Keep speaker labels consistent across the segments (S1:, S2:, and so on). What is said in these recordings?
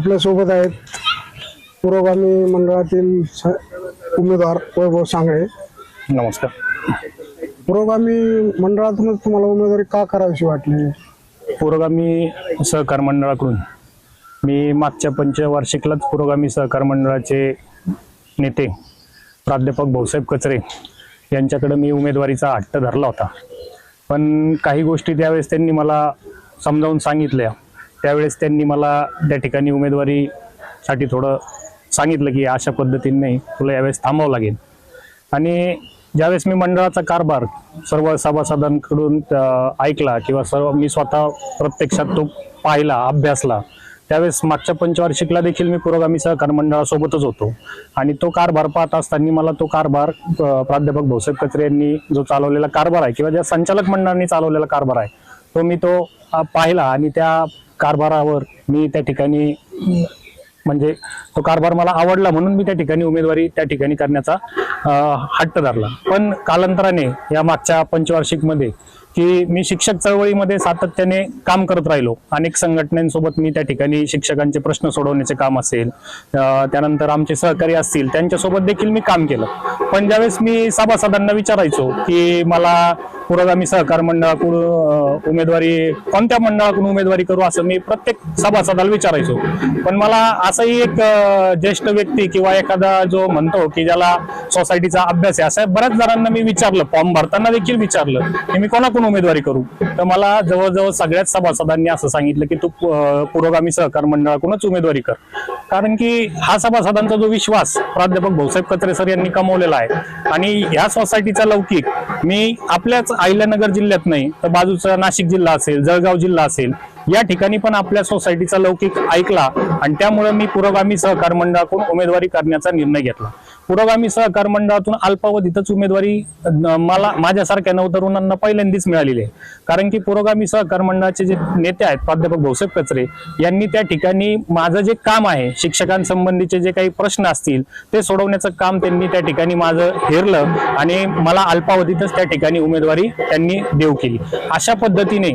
S1: आपल्यासोबत आहेत पुरोगामी मंडळातील स- उमेदवार वैभव सांगळे.
S2: नमस्कार.
S1: पुरोगामी मंडळातूनच तुम्हाला उमेदवारी का करावीशी वाटली?
S2: पुरोगामी सहकार मंडळाकडून. मी मागच्या पंचवार्षिकलाच पुरोगामी सहकार मंडळाचे नेते प्राध्यापक भाऊसाहेब कचरे यांच्याकडे मी उमेदवारीचा हट्ट धरला होता. पण काही गोष्टी त्यावेळेस त्यांनी मला समजावून सांगितल्या. त्यावेळेस त्यांनी मला त्या ठिकाणी उमेदवारीसाठी थोडं सांगितलं की अशा पद्धतीने तुला यावेळेस थांबावं लागेल. आणि ज्यावेळेस मी मंडळाचा कारभार सर्व सभासदांकडून ऐकला किंवा सर्व मी स्वतः प्रत्यक्षात तो पाहिला अभ्यासला त्यावेळेस मागच्या पंचवार्षिकला देखील मी पुरोगामी सहकार मंडळासोबतच होतो. आणि तो कारभार पाहत असताना मला तो कारभार प्राध्यापक भाऊसाहेब कचरे यांनी जो चालवलेला कारभार आहे किंवा ज्या संचालक मंडळांनी चालवलेला कारभार आहे तो मी तो पाहिला आणि त्या कारभारावर मी त्या ठिकाणी म्हणजे तो कारभार मला आवडला म्हणून मी त्या ठिकाणी उमेदवारी त्या ठिकाणी करण्याचा हट्ट धरला. पण कालांतराने या मागच्या पंचवार्षिकमध्ये की मी शिक्षक चळवळीमध्ये सातत्याने काम करत राहिलो. अनेक संघटनांसोबत मी त्या ठिकाणी शिक्षकांचे प्रश्न सोडवण्याचे काम असेल त्यानंतर आमचे सहकारी असतील त्यांच्यासोबत देखील मी काम केलं. पण ज्यावेळेस मी सभासदांना विचारायचो की मला पुरोगामी सहकार मंडळाकडून उमेदवारी कोणत्या मंडळाकडून उमेदवारी करू असं मी प्रत्येक सभासदाला विचारायचो. पण मला असंही एक ज्येष्ठ व्यक्ती किंवा एखादा जो म्हणतो की ज्याला सोसायटीचा अभ्यास आहे असं बऱ्याच जणांना मी विचारलं फॉर्म भरताना देखील विचारलं की मी कोणाकडून उमेदवारी करू? तर मला जवळजवळ सगळ्याच सभासदांनी असं सांगितलं की तू पुरोगामी सहकार मंडळाकडूनच उमेदवारी कर. कारण की हा सभासदांचा जो विश्वास प्राध्यापक भाऊसाहेब कत्रे सर यांनी कमवलेला आहे. आणि ह्या सोसायटीचा लौकिक मी आपल्याच अहिल्यानगर जिल्ह्यात नाही तर बाजूचा नाशिक जिल्हा असेल जळगाव जिल्हा असेल या ठिकाणी पण आपल्या सोसायटीचा लौकिक ऐकला आणि त्यामुळे मी पुरोगामी सहकार मंडळाकडून उमेदवारी करण्याचा निर्णय घेतला. पुरोगामी सहकार मंडळातून अल्पावधीतच उमेदवारी मला माझ्यासारख्या नवतरुणांना पहिल्यांदाच मिळालेली आहे. कारण की पुरोगामी सहकार मंडळाचे जे नेते आहेत प्राध्यापक भाऊसाहेब कचरे यांनी त्या ठिकाणी माझं जे काम आहे शिक्षकांसंबंधीचे जे काही प्रश्न असतील ते सोडवण्याचं काम त्यांनी त्या ठिकाणी माझं हेरलं आणि मला अल्पावधीतच त्या ठिकाणी उमेदवारी त्यांनी देऊ केली. अशा पद्धतीने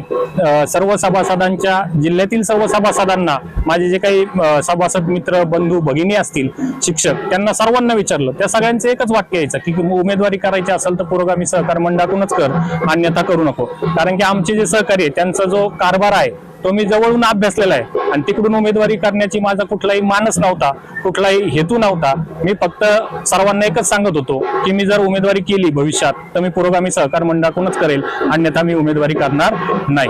S2: सर्व सभासदांच्या जिल्ह्यातील सर्व सभासदांना माझे जे काही सभासद मित्र बंधू भगिनी असतील शिक्षक त्यांना सर्वांना विचारलं. त्या सगळ्यांचं एकच वाक्य यायचं की उमेदवारी करायची असेल तर पुरोगामी सहकार मंडळातूनच कर अन्यथा करू नको. कारण की आमचे जे सहकारी आहे त्यांचा जो कारभार आहे तो मी जवळून अभ्यासलेला आहे. आणि तिकडून उमेदवारी करण्याची माझा कुठलाही मानस नव्हता कुठलाही हेतू नव्हता. मी फक्त सर्वांना एकच सांगत होतो की मी जर उमेदवारी केली भविष्यात तर मी पुरोगामी सहकार मंडळाकडूनच करेल अन्यथा मी उमेदवारी करणार नाही.